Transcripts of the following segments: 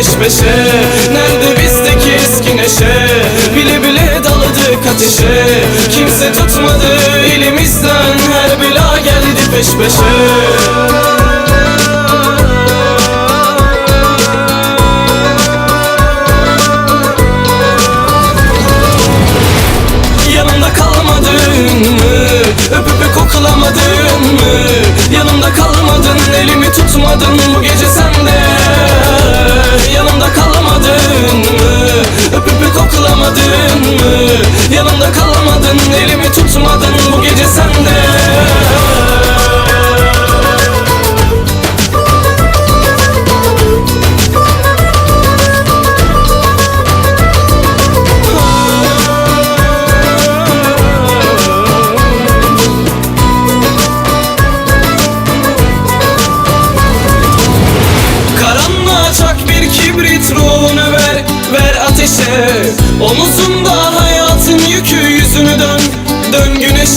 Peş peşe. Nerede bizdeki eski neşe? Bile bile daladık ateşe. Kimse tutmadı elimizden Her bela geldi peş peşe. Yanımda kalmadın mı? Öp öpe koklamadın mı? Yanımda kalmadın, elimi tutmadın bu gece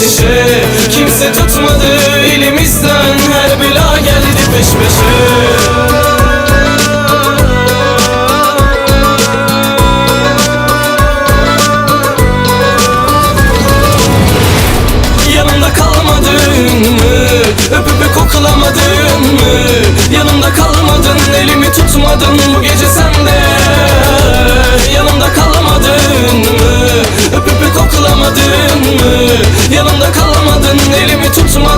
ateşe. Kimse tutmadı elimizden Her bela geldi peş peşe. Öpüp koklamadın mı? Yanımda kalmadın, elimi tutmadın bugün Sakın elimi tutma.